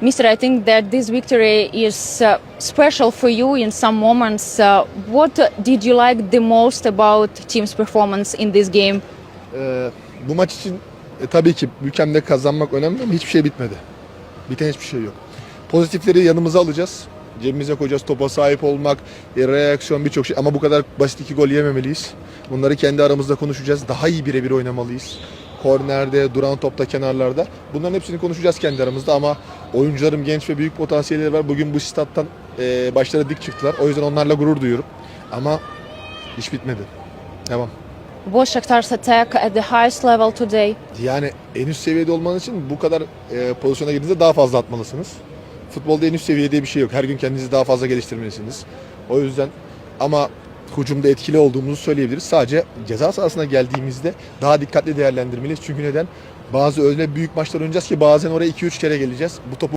Mister, I think that this victory is uh, special for you in some moments. Uh, what did you like the most about team's performance in this game? Ee, bu maç için e, tabii ki ülkemde kazanmak önemli ama hiçbir şey bitmedi. Biten hiçbir şey yok. Pozitifleri yanımıza alacağız. Cebimize koyacağız. Topa sahip olmak, e, reaksiyon birçok şey. Ama bu kadar basit iki gol yememeliyiz. Bunları kendi aramızda konuşacağız. Daha iyi birebir oynamalıyız. Kornerde, duran topta, kenarlarda. Bunların hepsini konuşacağız kendi aramızda ama oyuncularım genç ve büyük potansiyelleri var. Bugün bu stat'tan e, başları dik çıktılar. O yüzden onlarla gurur duyuyorum. Ama iş bitmedi. Devam. Was Shakhtar's attack at the highest level today? Yani en üst seviyede olmanız için bu kadar e, pozisyona girdiğinizde daha fazla atmalısınız. Futbolda en üst seviye diye bir şey yok. Her gün kendinizi daha fazla geliştirmelisiniz. O yüzden ama hücumda etkili olduğumuzu söyleyebiliriz. Sadece ceza sahasına geldiğimizde daha dikkatli değerlendirmeliyiz. Çünkü neden? Bazı öyle büyük maçlar oynayacağız ki bazen oraya 2-3 kere geleceğiz. Bu topu